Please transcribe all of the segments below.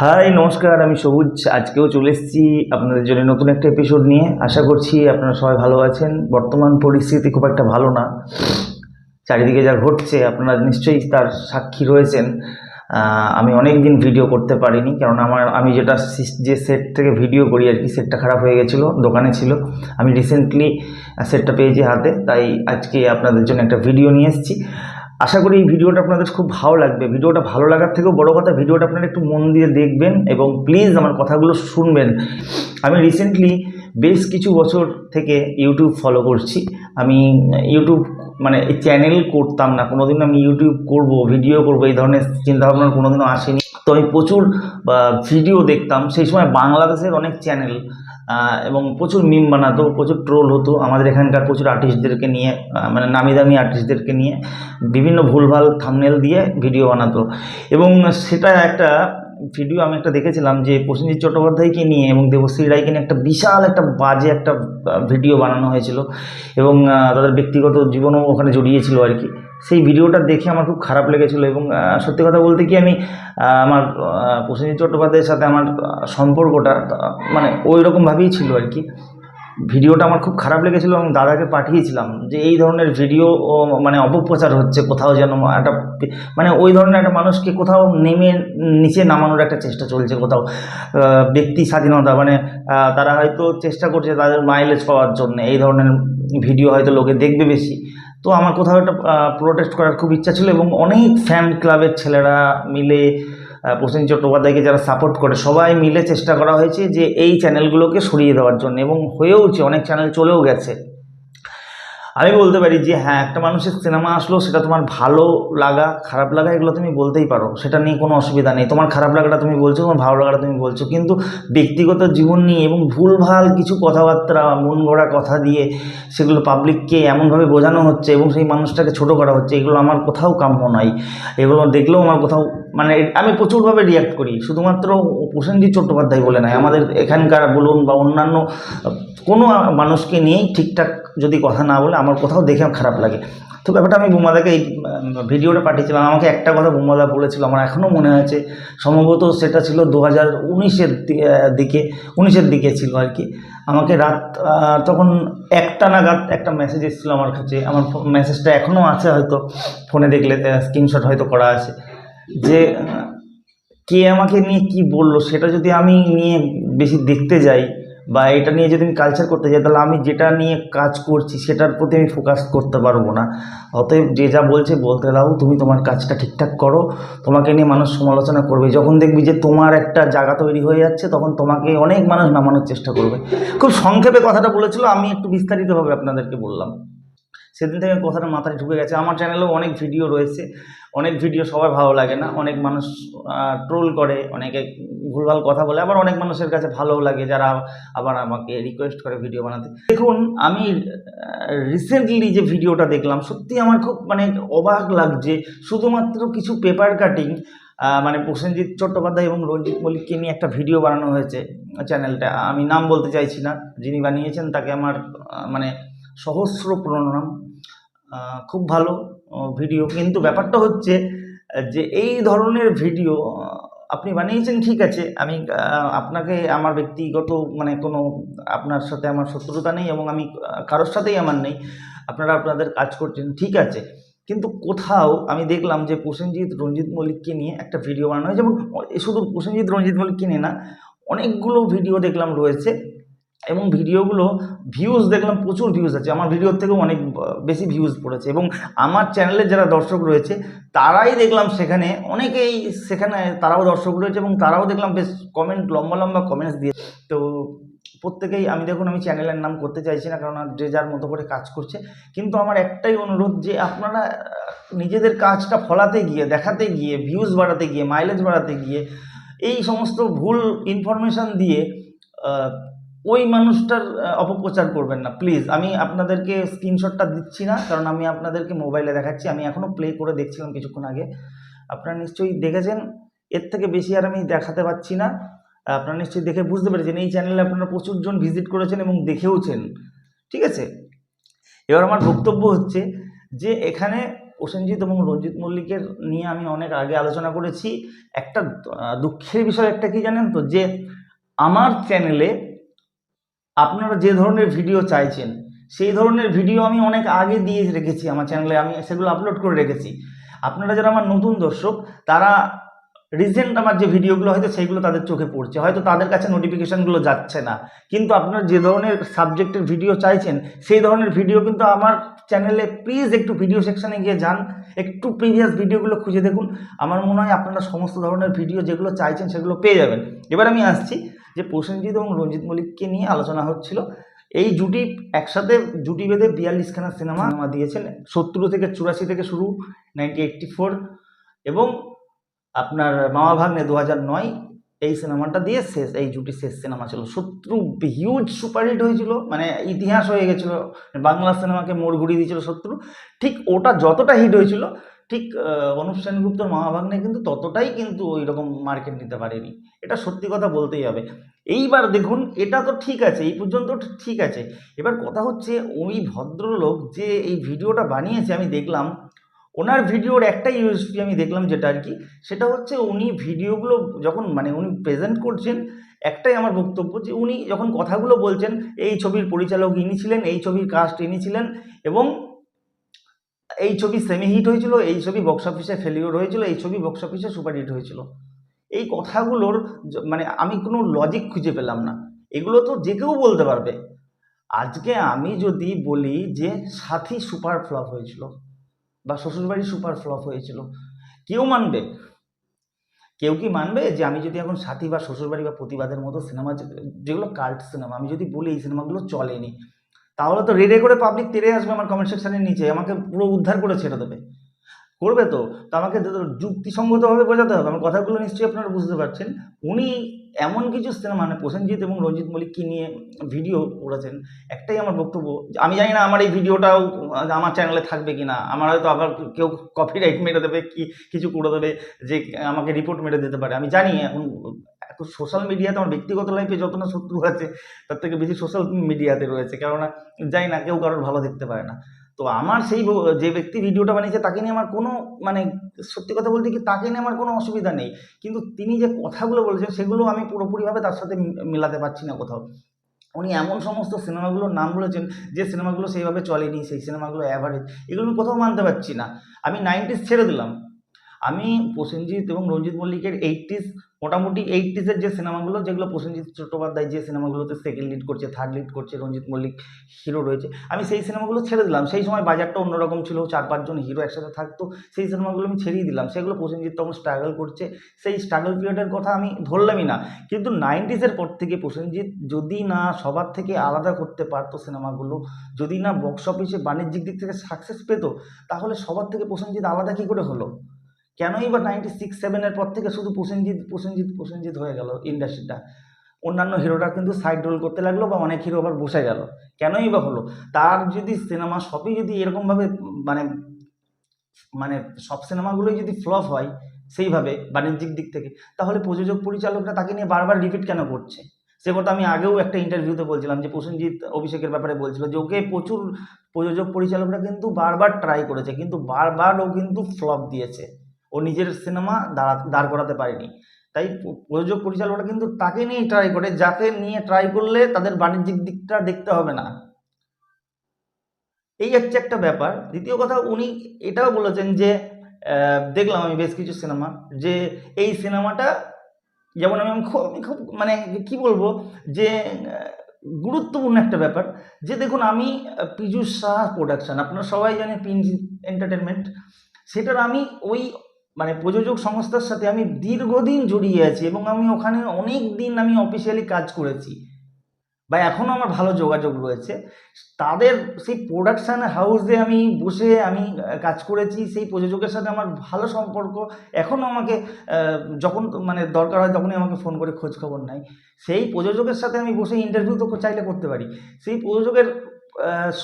High, নমস্কার, আমি সবুজ। আজকেও চলে এসেছি আপনাদের জন্য নতুন একটা এপিসোড নিয়ে। আশা করছি আপনারা সবাই ভালো আছেন। বর্তমান পরিস্থিতি খুব একটা ভালো না। চারিদিকে যা ঘটছে, আপনারা নিশ্চয়ই তার সাক্ষী রয়েছেন। আমি অনেক দিন ভিডিও করতে পারিনি কারণ আমার, আমি যেটা যে সেট থেকে ভিডিও করি আর কি সেটটা খারাপ হয়ে গেছিল, দোকানে ছিল। আমি রিসেন্টলি সেটটা পেয়েছি হাতে, তাই আজকে আপনাদের জন্য একটা ভিডিও নিয়ে এসেছি। আশা করি এই ভিডিওটা আপনাদের খুব ভালো লাগবে। ভিডিওটা ভালো লাগার থেকেও বড় কথা, ভিডিওটা আপনারা একটু মন দিয়ে দেখবেন এবং প্লিজ আমার কথাগুলো শুনবেন। আমি রিসেন্টলি বেশ কিছু বছর থেকে ইউটিউব ফলো করছি। আমি ইউটিউব মানে চ্যানেল করতাম না কোনোদিন আমি ইউটিউব করব ভিডিও করব, এই ধরনের চিন্তাভাবনা কোনোদিনও আসেনি। তো আমি প্রচুর ভিডিও দেখতাম। সেই সময় বাংলাদেশের অনেক চ্যানেল এবং প্রচুর মিম বানাতো, প্রচুর ট্রোল হতো। আমাদের এখানকার প্রচুর আর্টিস্টদেরকে নিয়ে মানে নামি দামি আর্টিস্টদেরকে নিয়ে বিভিন্ন ভুলভাল থামনেল দিয়ে ভিডিও বানাতো। এবং সেটা একটা ভিডিও আমি একটা দেখেছিলাম যে প্রসেনজিৎ চট্টোপাধ্যায়কে নিয়ে এবং দেবশ্রী রায়কে নিয়ে একটা বিশাল একটা বাজে একটা ভিডিও বানানো হয়েছিল এবং তাদের ব্যক্তিগত জীবনও ওখানে জড়িয়েছিল আর কি। সেই ভিডিওটা দেখে আমার খুব খারাপ লেগেছিল এবং সত্যি কথা বলতে কি আমি আমার প্রসেনজিৎ চট্টোপাধ্যায়ের সাথে আমার সম্পর্কটা মানে ওই রকমভাবেই ছিল আর কি। ভিডিওটা আমার খুব খারাপ লেগেছিল এবং দাদাকে পাঠিয়েছিলাম যে এই ধরনের ভিডিও মানে অপপ্রচার হচ্ছে, কোথাও যেন একটা মানে ওই ধরনের একটা মানুষকে কোথাও নেমে নিচে নামানোর একটা চেষ্টা চলছে কোথাও। ব্যক্তি স্বাধীনতা মানে তারা হয়তো চেষ্টা করছে তাদের মাইলেজ পাওয়ার জন্য, এই ধরনের ভিডিও হয়তো লোকে দেখবে বেশি। তো আমার কোথাও একটা প্রোটেস্ট করার খুব ইচ্ছা ছিল এবং অনেক ফ্যান ক্লাবের ছেলেরা মিলে প্রসেনজিৎ চট্টোপাধ্যায়কে যারা সাপোর্ট করে, সবাই মিলে চেষ্টা করা হয়েছে যে এই চ্যানেলগুলোকে সরিয়ে দেওয়ার জন্য এবং হয়েওছে, অনেক চ্যানেল চলেও গেছে। আমি বলতে পারি যে হ্যাঁ একটা মানুষের সিনেমা আসলো, সেটা তোমার ভালো লাগা, খারাপ লাগা, এগুলো তুমি বলতেই পারো। সেটা নিয়ে কোনো অসুবিধা নেই। তোমার খারাপ লাগাটা তুমি বলছো, তোমার ভালো লাগাটা তুমি বলছো। কিন্তু ব্যক্তিগত জীবন নিয়ে এবং ভুলভাল কিছু কথাবার্তা, মন গড়া কথা দিয়ে সেগুলো পাবলিককে এমনভাবে বোঝানো হচ্ছে এবং সেই মানুষটাকে ছোট করা হচ্ছে, এগুলো আমার কোথাও কাম্য নয়। এগুলো দেখলেও আমার কোথাও মানে আমি প্রচুরভাবে রিয়াক্ট করি। শুধুমাত্র প্রসেনজিৎ চট্টোপাধ্যায় বলে নয়, আমাদের এখানকার বলুন বা অন্যান্য কোনো মানুষকে নিয়েই ঠিকঠাক যদি কথা না বলে আমার কোথাও দেখে খারাপ লাগে। তো ব্যাপারটা আমি বুমাদাকে এই ভিডিওটা পাঠিয়েছিলাম। আমাকে একটা কথা বুমাদা বলেছিল, আমার এখনও মনে আছে। সম্ভবত সেটা ছিল দু হাজার উনিশের দিকে উনিশের দিকে ছিল আর কি। আমাকে রাত তখন একটা নাগাদ একটা মেসেজ এসেছিল আমার কাছে। আমার মেসেজটা এখনও আছে হয়তো। ফোনে দেখলে স্ক্রিনশট হয়তো করা আছে। যে, কে আমাকে নিয়ে কি বলল, সেটা যদি আমি নিয়ে বেশি দেখতে যাই বা এটা নিয়ে যদি আমি কালচার করতে যাই, তাহলে আমি যেটা নিয়ে কাজ করছি, সেটার প্রতি আমি ফোকাস করতে পারব না। অতএব যে যা বলছে, বলতে দাও, তুমি তোমার কাজটা ঠিকঠাক করো, তোমাকে নিয়ে মানুষ সমালোচনা করবে। যখন দেখবি যে তোমার একটা জায়গা তৈরি হয়ে যাচ্ছে, তখন তোমাকে অনেক মানুষ নামানোর চেষ্টা করবে। খুব সংক্ষেপে কথাটা বলেছিল, আমি একটু বিস্তারিতভাবে আপনাদেরকে বললাম। সেদিন থেকে কথাটা মাথায় ঢুকে গেছে। আমার চ্যানেলেও অনেক ভিডিও রয়েছে। অনেক ভিডিও সবার ভালো লাগে না। অনেক মানুষ ট্রোল করে, অনেকে ভুলভাল কথা বলে। আবার অনেক মানুষের কাছে ভালোও লাগে যারা আবার আমাকে রিকোয়েস্ট করে ভিডিও বানাতে। দেখুন, আমি রিসেন্টলি যে ভিডিওটা দেখলাম, সত্যি আমার খুব মানে অবাক লাগছে। শুধুমাত্র কিছু পেপার কাটিং মানে প্রসেনজিৎ চট্টোপাধ্যায় এবং রঞ্জিত মল্লিককে নিয়ে একটা ভিডিও বানানো হয়েছে চ্যানেলটা আমি নাম বলতে চাইছি না। যিনি বানিয়েছেন, তাকে আমার মানে সহস্র প্রণাম খুব ভালো ভিডিও কিন্তু ব্যাপারটা হচ্ছে যে এই ধরনের ভিডিও আপনি বানিয়েছেন, ঠিক আছে। আমি আপনাকে, আমার ব্যক্তিগত মানে কোনো আপনার সাথে আমার শত্রুতা নেই এবং আমি কারোর সাথেই আমার নেই। আপনারা আপনাদের কাজ করছেন, ঠিক আছে। কিন্তু কোথাও আমি দেখলাম যে প্রসেনজিৎ, রঞ্জিত মল্লিককে নিয়ে একটা ভিডিও বানানো হয়েছে এবং শুধু প্রসেনজিৎ, রঞ্জিত মল্লিককে নিয়ে না, অনেকগুলো ভিডিও দেখলাম রয়েছে। এবং ভিডিওগুলো ভিউজ দেখলাম, প্রচুর ভিউজ আছে। আমার ভিডিওর থেকেও অনেক বেশি ভিউজ পড়েছে। এবং আমার চ্যানেলের যারা দর্শক রয়েছে, তারাই দেখলাম সেখানে, অনেকেই সেখানে তারাও দর্শক রয়েছে এবং তারাও দেখলাম বেশ কমেন্ট লম্বা লম্বা কমেন্টস দিয়ে। তো প্রত্যেকেই, আমি দেখুন, আমি চ্যানেলের নাম করতে চাইছি না, কারণ যে যার মতো করে কাজ করছে। কিন্তু আমার একটাই অনুরোধ যে আপনারা নিজেদের কাজটা ফলাতে গিয়ে, দেখাতে গিয়ে ভিউজ বাড়াতে গিয়ে মাইলেজ বাড়াতে গিয়ে, এই সমস্ত ভুল ইনফরমেশান দিয়ে ওই মানুষটার অপপ্রচার করবেন না প্লিজ আমি আপনাদেরকে স্ক্রিনশটটা দিচ্ছি না, কারণ আমি আপনাদেরকে মোবাইলে দেখাচ্ছি। আমি এখনও প্লে করে দেখছিলাম কিছুক্ষণ আগে। আপনারা নিশ্চয়ই দেখেছেন, এর থেকে বেশি আর আমি দেখাতে পাচ্ছি না। আপনারা নিশ্চয়ই দেখে বুঝতে পেরেছেন, এই চ্যানেলে আপনারা প্রচুর জন ভিজিট করেছেন এবং দেখেওছেন। ঠিক আছে? এবার আমার বক্তব্য হচ্ছে যে, এখানে প্রসেনজিৎ এবং রঞ্জিত মল্লিকের নিয়ে আমি অনেক আগে আলোচনা করেছি। একটা দুঃখের বিষয় একটা কি জানেন তো? যে, আমার চ্যানেলে আপনারা যে ধরনের ভিডিও চাইছেন, সেই ধরনের ভিডিও আমি অনেক আগে দিয়ে রেখেছি আমার চ্যানেলে আমি সেগুলো আপলোড করে রেখেছি। আপনারা যারা আমার নতুন দর্শক, তারা রিসেন্ট আমার যে ভিডিওগুলো হয়তো সেইগুলো তাদের চোখে পড়ছে। হয়তো তাদের কাছে নোটিফিকেশানগুলো যাচ্ছে না। কিন্তু আপনারা যে ধরনের সাবজেক্টের ভিডিও চাইছেন, সেই ধরনের ভিডিও কিন্তু আমার চ্যানেলে প্লিজ একটু ভিডিও সেকশানে গিয়ে যান। একটু প্রিভিয়াস ভিডিওগুলো খুঁজে দেখুন। আমার মনে হয় আপনারা সমস্ত ধরনের ভিডিও যেগুলো চাইছেন সেগুলো পেয়ে যাবেন। এবার আমি আসছি যে প্রসেনজিৎ এবং রঞ্জিত মল্লিককে নিয়ে আলোচনা হচ্ছিল। এই জুটি একসাথে জুটি বেঁধে বিয়াল্লিশখানা সিনেমা দিয়েছেন। সত্তর থেকে চুরাশি থেকে শুরু নাইনটি এইটটি ফোর এবং আপনার মামা ভাগ্নে দু নয় এই সিনেমাটা দিয়ে শেষ, এই জুটি শেষ সিনেমা ছিল। শত্রু হিউজ সুপারহিট হয়েছিল মানে ইতিহাস হয়ে গেছিল, বাংলা সিনেমাকে মোড় ঘুরিয়ে দিয়েছিল শত্রু। ঠিক ওটা যতটা হিট হয়েছিল, ঠিক অনুপ সেনগুপ্তর মামা ভাগ্নে কিন্তু ততটাই কিন্তু ওই রকম মার্কেট নিতে পারেনি। এটা সত্যি কথা বলতেই হবে। এইবার দেখুন, এটা তো ঠিক আছে, এই পর্যন্ত ঠিক আছে। এবার কথা হচ্ছে, ওই ভদ্রলোক যে এই ভিডিওটা বানিয়েছে, আমি দেখলাম ওনার ভিডিওর একটাই ইউএসপি আমি দেখলাম যেটা আর কি, সেটা হচ্ছে উনি ভিডিওগুলো যখন মানে উনি প্রেজেন্ট করছেন, একটাই আমার বক্তব্য যে উনি যখন কথাগুলো বলছেন, এই ছবির পরিচালক ইনি ছিলেন, এই ছবির কাস্ট ইনি ছিলেন এবং এই ছবি সেমি হিট হয়েছিল, এই ছবি বক্স অফিসে ফেলিওর হয়েছিল, এই ছবি বক্স অফিসে সুপার হিট হয়েছিল। এই কথাগুলোর মানে আমি কোনো লজিক খুঁজে পেলাম না। এগুলো তো যে কেউ বলতে পারবে। আজকে আমি যদি বলি যে সাথী সুপার ফ্লপ হয়েছিল বা শ্বশুরবাড়ি সুপার ফ্লপ হয়েছিল। কেউ মানবে? কেউ কি মানবে যে আমি যদি এখন সাথী বা শ্বশুরবাড়ি বা প্রতিবাদের মতো সিনেমা যেগুলো কাল্ট সিনেমা আমি যদি বলি এই সিনেমাগুলো চলেনি, তাহলে তো রেডে করে পাবলিক তেরে আসবে আমার কমেন্ট সেকশনের নিচে, আমাকে পুরো উদ্ধার করে ছেড়ে দেবে। করবে তো? তো আমাকে যুক্তিসঙ্গতভাবে বোঝাতে হবে, আমার কথাগুলো নিশ্চয়ই আপনারা বুঝতে পারছেন। উনি এমন কিছু সিনেমা মানে প্রসেনজিৎ এবং রঞ্জিত মল্লিককে নিয়ে ভিডিও করেছেন, একটাই আমার বক্তব্য। আমি জানি না আমার এই ভিডিওটাও আমার চ্যানেলে থাকবে কি না। আমার হয়তো আবার কেউ কপিরাইট মেরে দেবে, কি কিছু করে দেবে, যে আমাকে রিপোর্ট মেরে দিতে পারে। আমি জানি এখন এখন সোশ্যাল মিডিয়াতে আমার ব্যক্তিগত লাইফে যত না শত্রু আছে, তার থেকে বেশি সোশ্যাল মিডিয়াতে রয়েছে। কেননা জানি না কেউ কারোর ভালো দেখতে পারে না। তো আমার সেই যে ব্যক্তি ভিডিওটা বানিয়েছে তাকে নিয়ে আমার কোনো মানে সত্যি কথা বলতে কি তাকে নিয়ে আমার কোনো অসুবিধা নেই। কিন্তু তিনি যে কথাগুলো বলেছেন সেগুলো আমি পুরোপুরিভাবে তার সাথে মেলাতে পারছি না কোথাও। উনি এমন সমস্ত সিনেমাগুলোর নাম বলেছেন যে সিনেমাগুলো সেইভাবে চলেনি, সেই সিনেমাগুলো অ্যাভারেজ এগুলো আমি কোথাও মানতে পারছি না। আমি নাইনটিস ছেড়ে দিলাম। আমি প্রসেনজিৎ এবং রঞ্জিত মল্লিকের এইটটিস মোটামুটি এইটটিসের যে সিনেমাগুলো, যেগুলো প্রসেনজিৎ চট্টোপাধ্যায় যে সিনেমাগুলোতে সেকেন্ড লিড করছে থার্ড লিড করছে, রঞ্জিত মল্লিক হিরো রয়েছে, আমি সেই সিনেমাগুলো ছেড়ে দিলাম। সেই সময় বাজারটা অন্যরকম ছিল, চার পাঁচজন হিরো একসাথে থাকতো, সেই সিনেমাগুলো আমি ছেড়েই দিলাম। সেগুলো প্রসেনজিৎ তখন স্ট্রাগল করছে। সেই স্ট্রাগল পিরিয়ডের কথা আমি ধরলামই না। কিন্তু নাইনটিসের পর থেকে প্রসেনজিৎ যদি না সবার থেকে আলাদা করতে পারতো সিনেমাগুলো, যদি না বক্স অফিসে বাণিজ্যিক দিক থেকে সাকসেস পেতো, তাহলে সবার থেকে প্রসেনজিৎ আলাদা কী করে হলো? কেনই বা নাইনটি সিক্স সেভেনের পর থেকে শুধু প্রসেনজিৎ প্রসেনজিৎ প্রসেনজিৎ হয়ে গেল ইন্ডাস্ট্রিটা অন্যান্য হিরোরা কিন্তু সাইড রোল করতে লাগল বা অনেক হিরো আবার বসে গেল। কেনই বা হলো? তার যদি সিনেমা সবই যদি এরকমভাবে মানে মানে সব সিনেমাগুলোই যদি ফ্লপ হয় সেইভাবে বাণিজ্যিক দিক থেকে, তাহলে প্রযোজক পরিচালকরা তাকে নিয়ে বারবার রিপিট কেন করছে? সে কথা আমি আগেও একটা ইন্টারভিউতে বলছিলাম যে প্রসেনজিৎ অভিষেকের ব্যাপারে বলছিল যে ওকে প্রচুর প্রযোজক পরিচালকরা কিন্তু বারবার ট্রাই করেছে, কিন্তু বারবার ও কিন্তু ফ্লপ দিয়েছে। ও নিজের সিনেমা দাঁড়া দাঁড় করাতে পারেনি। তাই প্রযোজক পরিচালকরা কিন্তু তাকে নিয়েই ট্রাই করে যাকে নিয়ে ট্রাই করলে তাদের বাণিজ্যিক দিকটা দেখতে হবে না। এই হচ্ছে একটা ব্যাপার। দ্বিতীয় কথা উনি এটাও বলেছেন যে দেখলাম আমি বেশ কিছু সিনেমা যে এই সিনেমাটা যেমন আমি খুব খুব মানে কি বলব যে গুরুত্বপূর্ণ একটা ব্যাপার। যে দেখুন আমি আহ, শাহ প্রোডাকশান প্রোডাকশন আপনারা সবাই জানেন পিঞ্জ এন্টারটেনমেন্ট সেটার আমি ওই মানে প্রযোজক সংস্থার সাথে আমি দীর্ঘদিন জড়িয়ে আছি এবং আমি ওখানে অনেক দিন আমি অফিসিয়ালি কাজ করেছি বা এখনও আমার ভালো যোগাযোগ রয়েছে। তাদের সেই প্রোডাকশান হাউসে আমি বসে আমি কাজ করেছি, সেই প্রযোজকের সাথে আমার ভালো সম্পর্ক। এখনও আমাকে যখন মানে দরকার হয় তখনই আমাকে ফোন করে খোঁজ খবর নেয়। সেই প্রযোজকের সাথে আমি বসে ইন্টারভিউ তো চাইলে করতে পারি। সেই প্রযোজকের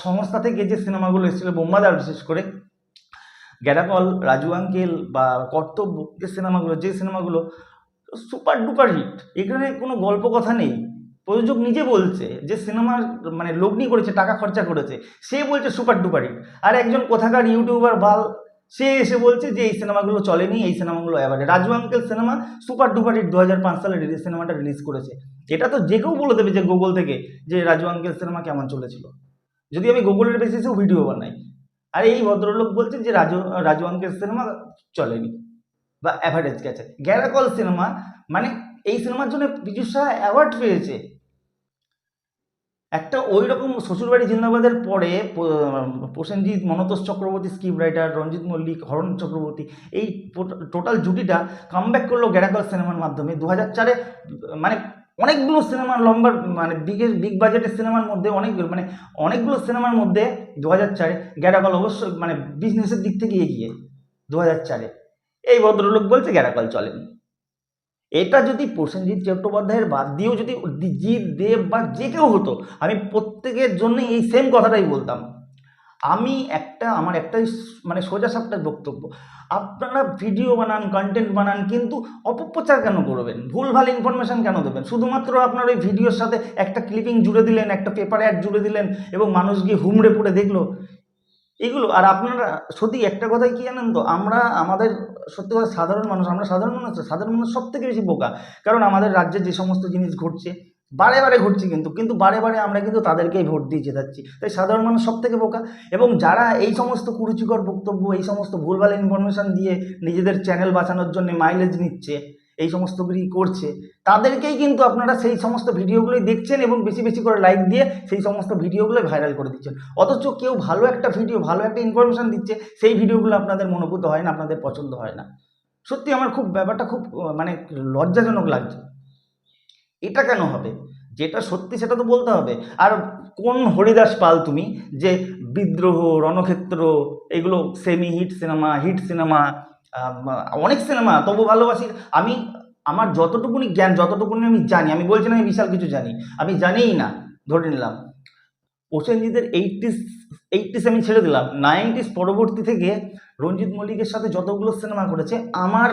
সংস্থা থেকে যে সিনেমাগুলো এসেছিল বোম্বাদার বিশেষ করে গ্যাডাকল রাজু আঙ্কেল বা কর্তব্য, যে সিনেমাগুলো যে সিনেমাগুলো সুপার ডুপার হিট। এখানে কোনো গল্প কথা নেই। প্রযোজক নিজে বলছে যে সিনেমার মানে লগ্নি করেছে, টাকা খরচা করেছে। সে বলছে সুপার ডুপার হিট। আর একজন কোথাকার ইউটিউবার বাল, সে এসে বলছে যে এই সিনেমাগুলো চলেনি, এই সিনেমাগুলো average Raju uncle cinema super duper hit দু হাজার পাঁচ সালে রিলিজ সিনেমাটা রিলিজ করেছে। এটা তো যে কেউ বলে দেবে যে গুগল থেকে যে রাজু আঙ্কেল সিনেমা কেমন চলেছিল। যদি আমি গুগলের বেসিসেও ভিডিও বানাই। আর এই ভদ্রলোক বলছে যে রাজু রাজু আঙ্কেল সিনেমা চলেনি বা অ্যাভারেজ গেছে। গ্যারাকল সিনেমা মানে এই সিনেমার জন্য পীযুষ সাহা অ্যাওয়ার্ড পেয়েছে। একটা ওই রকম শ্বশুরবাড়ি জিন্দাবাদের পরে প্রসেনজিৎ, মনতোষ চক্রবর্তী, স্ক্রিপ্ট রাইটার, রঞ্জিত মল্লিক, হরণ চক্রবর্তী, এই টোটাল জুটিটা কামব্যাক করল গ্যারাকল সিনেমার মাধ্যমে। দু হাজার চারে মানে অনেকগুলো সিনেমা লম্বা মানে বিগের বিগ বাজেটের সিনেমার মধ্যে অনেকগুলো মানে অনেকগুলো সিনেমার মধ্যে দু হাজার চারে গ্যারাকল অবশ্যই মানে বিজনেসের দিক থেকে এগিয়ে দু হাজার চারে। এই ভদ্রলোক বলছে গ্যারাকল চলেনি। এটা যদি প্রসেনজিৎ চট্টোপাধ্যায়ের বাদ দিয়েও যদি জিৎ দেব বা যে কেউ হতো, আমি প্রত্যেকের জন্য এই সেম কথাটাই বলতাম। আমি একটা, আমার একটাই মানে সোজা সাপটা বক্তব্য। আপনারা ভিডিও বানান কন্টেন্ট বানান, কিন্তু অপপ্রচার কেন করবেন? ভুলভাল ইনফরমেশন কেন দেবেন? শুধুমাত্র আপনার ওই ভিডিওর সাথে একটা ক্লিপিং জুড়ে দিলেন, একটা পেপার অ্যাড জুড়ে দিলেন, এবং মানুষ গিয়ে হুমড়ে পড়ে দেখল। এগুলো, আর আপনারা, সত্যি একটা কথাই কি জানেন তো? আমরা, আমাদের, সত্যি কথা, সাধারণ মানুষ, আমরা সাধারণ মানুষ সাধারণ মানুষ সব থেকে বেশি বোকা। কারণ আমাদের রাজ্যে যে সমস্ত জিনিস ঘটছে বারে বারে ঘটছে কিন্তু কিন্তু বারে বারে আমরা কিন্তু তাদেরকেই ভোট দিয়ে জেতাচ্ছি। তাই সাধারণ মানুষ সব থেকে বোকা। এবং যারা এই সমস্ত কুরুচিকর বক্তব্য, এই সমস্ত ভুলভাল ইনফরমেশন দিয়ে নিজেদের চ্যানেল বাঁচানোর জন্য মাইলেজ নিচ্ছে, এই সমস্তগুলি করছে, তাদেরকেই কিন্তু আপনারা সেই সমস্ত ভিডিওগুলোই দেখছেন এবং বেশি বেশি করে লাইক দিয়ে সেই সমস্ত ভিডিওগুলো ভাইরাল করে দিচ্ছেন। অথচ কেউ ভালো একটা ভিডিও ভালো একটা ইনফরমেশান দিচ্ছে, সেই ভিডিওগুলো আপনাদের মনোভূত হয় না, আপনাদের পছন্দ হয় না। সত্যি আমার খুব ব্যাপারটা খুব মানে লজ্জাজনক লাগছে। এটা কেন হবে? যেটা সত্যি সেটা তো বলতে হবে। আর কোন হরিদাস পাল তুমি? যে বিদ্রোহ, রণক্ষেত্র, এগুলো semi hit cinema hit cinema অনেক সিনেমা তবু ভালোবাসি। আমি, আমার যতটুকুনি জ্ঞান, যতটুকুনি আমি জানি, আমি বলছি না আমি বিশাল কিছু জানি, আমি জানিই না, ধরে নিলাম। প্রসেনজিতের এইটিস এইটিস আমি ছেড়ে দিলাম। নাইনটিস পরবর্তী থেকে রঞ্জিত মল্লিকের সাথে যতগুলো সিনেমা করেছে, আমার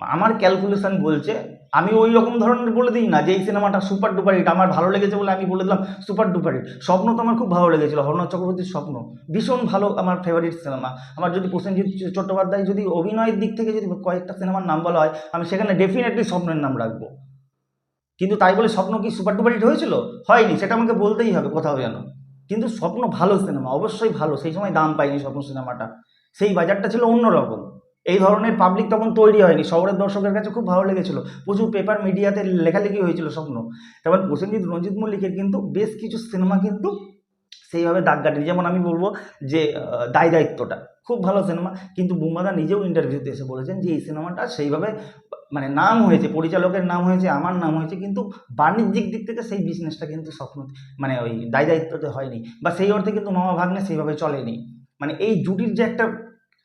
আমার ক্যালকুলেশন বলছে আমি ওই রকম ধরনের বলে দিই না যে এই সিনেমাটা সুপার ডুপার হিট আমার ভালো লেগেছে বলে আমি বলে দিলাম সুপার ডুপার হিট স্বপ্ন তো আমার খুব ভালো লেগেছিলো, হরনাথ চক্রবর্তীর স্বপ্ন। ভীষণ ভালো আমার ফেভারিট সিনেমা আমার যদি প্রসেনজিৎ চট্টোপাধ্যায় যদি অভিনয়ের দিক থেকে যদি কয়েকটা সিনেমার নাম বলা হয়, আমি সেখানে ডেফিনেটলি স্বপ্নের নাম রাখব। কিন্তু তাই বলে স্বপ্ন কি সুপার ডুপার হিট হয়েছিল? হয়নি, সেটা আমাকে বলতেই হবে, কোথাও যেন। কিন্তু স্বপ্ন ভালো সিনেমা অবশ্যই ভালো, সেই সময় দাম পাইনি স্বপ্ন সিনেমাটা সেই বাজারটা ছিল অন্যরকম। এই ধরনের পাবলিক তখন তৈরি হয়নি। শহরের দর্শকের কাছে খুব ভালো লেগেছিল। প্রচুর পেপার মিডিয়াতে লেখালেখি হয়েছিল স্বপ্ন। তেমন প্রসেনজিৎ, রঞ্জিত মল্লিকের কিন্তু বেশ কিছু সিনেমা কিন্তু সেইভাবে দাগ কাটেনি। যেমন আমি বলব যে দায় দায়িত্বটা। খুব ভালো সিনেমা কিন্তু বুম্বাদা নিজেও ইন্টারভিউতে এসে বলেছেন যে, এই সিনেমাটা সেইভাবে মানে নাম হয়েছে, পরিচালকের নাম হয়েছে, আমার নাম হয়েছে, কিন্তু বাণিজ্যিক দিক থেকে সেই বিজনেসটা কিন্তু স্বপ্ন মানে ওই দায় দায়িত্বতে হয়নি। বা সেই অর্থে কিন্তু মামা ভাগ্নে সেইভাবে চলেনি। মানে এই জুটির যে একটা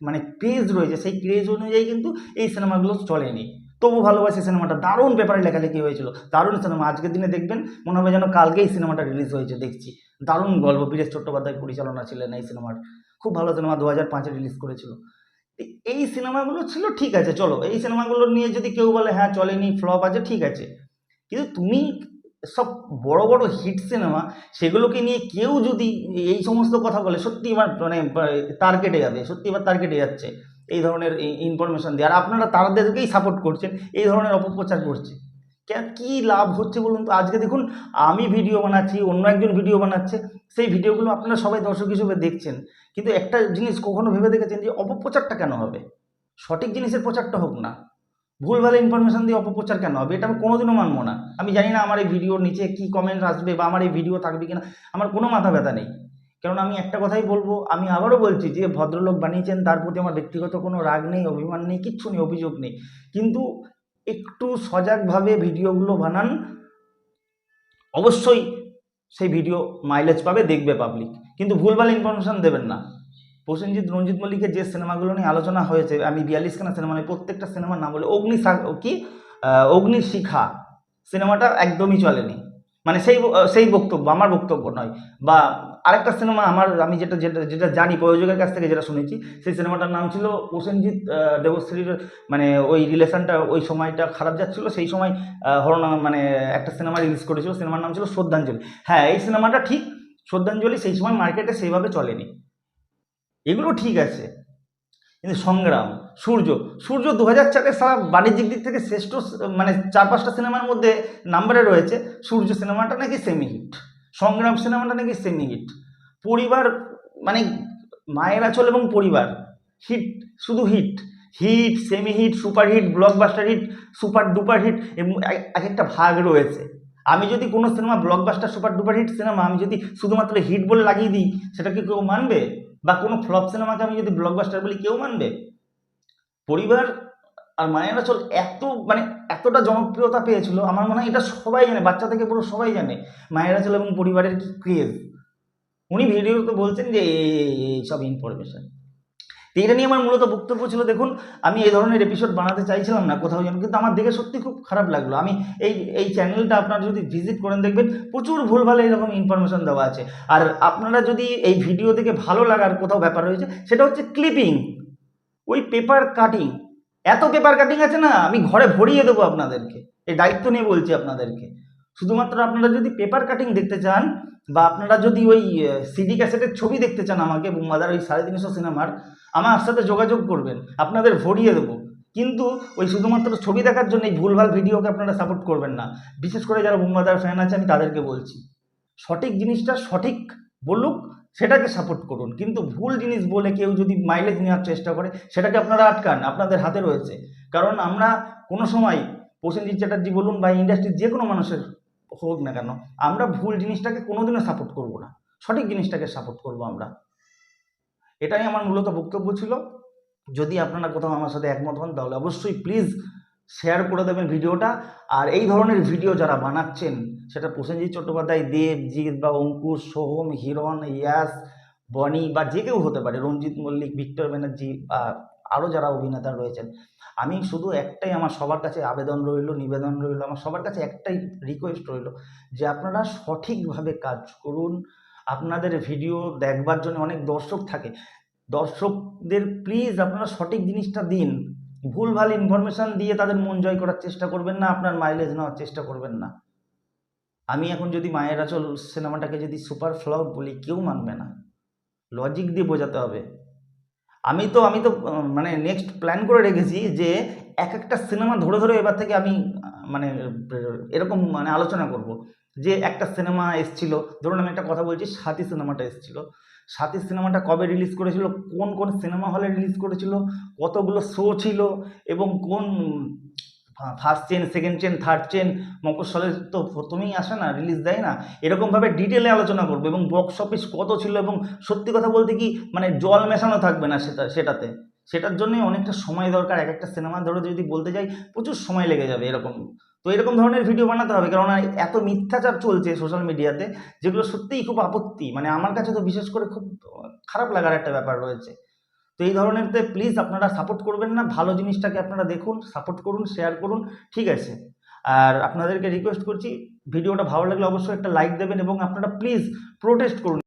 মানে ক্রেজ রয়েছে, সেই ক্রেজ অনুযায়ী কিন্তু এই সিনেমাগুলো চলেনি। তবু ভালোবাসি সিনেমাটা দারুণ পেপারে লেখালেখি হয়েছিল। দারুণ সিনেমা আজকের দিনে দেখবেন, মনে হবে যেন কালকেই সিনেমাটা রিলিজ হয়েছে, দেখছি। দারুণ গল্প। বীরেশ চট্টোপাধ্যায় পরিচালনা ছিলেন এই সিনেমার খুব ভালো সিনেমা দু হাজার পাঁচে রিলিজ করেছিল। এই সিনেমাগুলো ছিল, ঠিক আছে, চলো। এই সিনেমাগুলো নিয়ে যদি কেউ বলে হ্যাঁ চলেনি ফ্লপ আছে, ঠিক আছে। কিন্তু তুমি সব বড় বড় হিট সিনেমা সেগুলোকে নিয়ে কেউ যদি এই সমস্ত কথা বলে, সত্যি এবার মানে তার কেটে যাবে, সত্যি এবার তার কেটে যাচ্ছে এই ধরনের ইনফরমেশন দিয়ে। আর আপনারা তাদেরকেই সাপোর্ট করছেন, এই ধরনের অপপ্রচার করছে। কী লাভ হচ্ছে বলুন তো? আজকে দেখুন, আমি ভিডিও বানাচ্ছি, অন্য একজন ভিডিও বানাচ্ছে, সেই ভিডিওগুলো আপনারা সবাই দর্শক হিসেবে দেখছেন। কিন্তু একটা জিনিস কখনো ভেবে দেখেছেন যে অপপ্রচারটা কেন হবে? সঠিক জিনিসের প্রচারটা হোক না। ভুলভাল ইনফরমেশন দিয়ে অপপ্রচার কেন হবে? এটা আমি কোনোদিনও মানবো না। আমি জানি না আমার এই ভিডিওর নিচে কী কমেন্ট আসবে বা আমার এই ভিডিও থাকবে কিনা। আমার কোনো মাথা ব্যথা নেই। কারণ আমি একটা কথাই বলব, আমি আবারও বলছি যে ভদ্রলোক বানিয়েছেন, তার প্রতি আমার ব্যক্তিগত কোনো রাগ নেই, অভিমান নেই, কিচ্ছু নেই, অভিযোগ নেই। কিন্তু একটু সজাগভাবে ভিডিওগুলো বানান। অবশ্যই সেই ভিডিও মাইলেজ পাবে, দেখবে পাবলিক কিন্তু ভুলভাল ইনফরমেশান দেবেন না। প্রসেনজিৎ রঞ্জিত মল্লিকের যে সিনেমাগুলো নিয়ে আলোচনা হয়েছে, আমি বিয়াল্লিশ খানা সিনেমা নিয়ে, প্রত্যেকটা সিনেমার নাম বলে অগ্নি কি? অগ্নিশিখা সিনেমাটা একদমই চলেনি। মানে সেই সেই বক্তব্য, আমার বক্তব্য নয়। বা আরেকটা সিনেমা আমার, আমি যেটা যেটা যেটা জানি প্রযোজকের কাছ থেকে যেটা শুনেছি, সেই সিনেমাটার নাম ছিল প্রসেনজিৎ দেবশ্রীর মানে ওই রিলেশনটা, ওই সময়টা খারাপ যাচ্ছিল, সেই সময় হরনা মানে একটা সিনেমা রিলিজ করেছিল, সিনেমার নাম ছিল শ্রদ্ধাঞ্জলি। হ্যাঁ এই সিনেমাটা ঠিক, শ্রদ্ধাঞ্জলি সেই সময় মার্কেটে সেইভাবে চলেনি। এগুলো ঠিক আছে। কিন্তু সংগ্রাম, সূর্য সূর্য দু হাজার চারে সারা বাণিজ্যিক দিক থেকে শ্রেষ্ঠ মানে চার পাঁচটা সিনেমার মধ্যে নাম্বারে রয়েছে। সূর্য সিনেমাটা নাকি সেমি হিট সংগ্রাম সিনেমাটা নাকি সেমি হিট পরিবার মানে মায়ের আঁচল এবং পরিবার হিট শুধু hit hit semi hit super hit blockbuster hit super duper hit এবং এক একটা ভাগ রয়েছে। আমি যদি কোনো cinema blockbuster super duper hit cinema আমি যদি শুধুমাত্র হিট বলে লাগিয়ে দিই, সেটা কি কেউ মানবে? বা কোনো ফ্লপ সিনেমাকে আমি যদি ব্লকবাস্টার বলি, কেউ মানবে? পরিবার আর মায়ের আচল এত মানে এতটা জনপ্রিয়তা পেয়েছিল, আমার মনে হয় এটা সবাই জানে, বাচ্চা থেকে পুরো সবাই জানে মায়ের আচল এবং পরিবারের কি ক্রেজ উনি ভিডিওতে বলছেন যে, এই সব ইনফরমেশন তো এটা নিয়ে আমার মূলত বক্তব্য ছিল, দেখুন, আমি এই ধরনের এপিসোড বানাতে চাইছিলাম না কোথাও যেন, কিন্তু আমার দেখে সত্যি খুব খারাপ লাগল। আমি এই এই চ্যানেলটা আপনারা যদি ভিজিট করেন, দেখবেন প্রচুর ভুলভাল এইরকম ইনফরমেশন দেওয়া আছে। আর আপনারা যদি এই ভিডিও থেকে ভালো লাগার কোথাও ব্যাপার রয়েছে, সেটা হচ্ছে ক্লিপিং ওই পেপার কাটিং এত পেপার কাটিং আছে না, আমি ঘরে ভরিয়ে দেবো আপনাদেরকে। এই দায়িত্ব নিয়ে বলছি আপনাদেরকে। শুধুমাত্র আপনারা যদি পেপার কাটিং দেখতে চান বা আপনারা যদি ওই সিডি ক্যাসেটের ছবি দেখতে চান আমাকে বুম্বাদার ওই সাড়ে তিনশো সিনেমার, আমার সাথে যোগাযোগ করবেন, আপনাদের ভরিয়ে দেবো। কিন্তু ওই শুধুমাত্র ছবি দেখার জন্য এই ভুলভাল ভিডিওকে আপনারা সাপোর্ট করবেন না। বিশেষ করে যারা বুম্বাদার ফ্যান আছে, আমি তাদেরকে বলছি, সঠিক জিনিসটা সঠিক বলুক, সেটাকে সাপোর্ট করুন। কিন্তু ভুল জিনিস বলে কেউ যদি মাইলেজ নেওয়ার চেষ্টা করে, সেটাকে আপনারা আটকান, আপনাদের হাতে রয়েছে। কারণ আমরা কোনো সময়, প্রসেনজিৎ চ্যাটার্জি বলুন বা ইন্ডাস্ট্রির যে কোনো মানুষের হোক না কেন, আমরা ভুল জিনিসটাকে কোনোদিনও সাপোর্ট করব না। সঠিক জিনিসটাকে সাপোর্ট করব আমরা। এটাই আমার মূলত বক্তব্য ছিল। যদি আপনারা কোথাও আমার সাথে একমত হন, তাহলে অবশ্যই প্লিজ শেয়ার করে দেবেন ভিডিওটা। আর এই ধরনের ভিডিও যারা বানাচ্ছেন, সেটা প্রসেনজিৎ চট্টোপাধ্যায় দেব জিৎ বা অঙ্কুশ, সোহম, হিরণ, ইয়াস, বনি বা যে কেউ হতে পারে, রঞ্জিত মল্লিক, ভিক্টর ব্যানার্জি বা আরও যারা অভিনেতা রয়েছেন, আমি শুধু একটাই আমার সবার কাছে আবেদন রইল, নিবেদন রইল, আমার সবার কাছে একটাই রিকোয়েস্ট রইল যে আপনারা সঠিকভাবে কাজ করুন। আপনাদের ভিডিও দেখবার জন্য অনেক দর্শক থাকে। দর্শকদের প্লিজ আপনারা সঠিক জিনিসটা দিন। ভুলভাল ইনফরমেশন দিয়ে তাদের মন জয় করার চেষ্টা করবেন না, আপনার মাইলেজ নেওয়ার চেষ্টা করবেন না। আমি এখন যদি মায়ের আচল সিনেমাটাকে যদি সুপার ফ্লপ বলি, কেউ মানবে না। লজিক দিয়ে বোঝাতে হবে। আমি তো আমি তো মানে নেক্সট প্ল্যান করে রেখেছি যে এক একটা সিনেমা ধরে ধরে এবার থেকে আমি মানে এরকম মানে আলোচনা করব। যে একটা সিনেমা এসেছিল, ধরুন আমি একটা কথা বলছি, সাথী সিনেমাটা এসছিল। সাথী সিনেমাটা কবে রিলিজ করেছিল, কোন কোন সিনেমা হলে রিলিজ করেছিল, কতগুলো শো ছিল এবং কোন first chain second chain third chain মফস্বলে তো প্রথমেই আসে না রিলিজ দেয় না। এরকমভাবে ডিটেলে আলোচনা করব এবং বক্স অফিস কত ছিল এবং সত্যি কথা বলতে কি মানে জল মেশানো থাকবে না সেটা, সেটাতে। সেটার জন্যই অনেকটা সময় দরকার, এক একটা সিনেমা ধরে যদি বলতে যাই, প্রচুর সময় লেগে যাবে এরকম। তো এরকম ধরনের ভিডিও বানাতে হবে কারণ এত মিথ্যাচার চলছে সোশ্যাল মিডিয়াতে যেগুলো সত্যিই খুব আপত্তি। মানে আমার কাছে তো বিশেষ করে খুব খারাপ লাগার একটা ব্যাপার রয়েছে। তো এই ধরনেরতে প্লিজ আপনারা সাপোর্ট করবেন না। ভালো জিনিসটাকে আপনারা দেখুন সাপোর্ট করুন শেয়ার করুন, ঠিক আছে? আর আপনাদেরকে রিকোয়েস্ট করছি, ভিডিওটা ভালো লাগলে অবশ্যই একটা লাইক দেবেন এবং আপনারা প্লিজ প্রোটেস্ট করুন।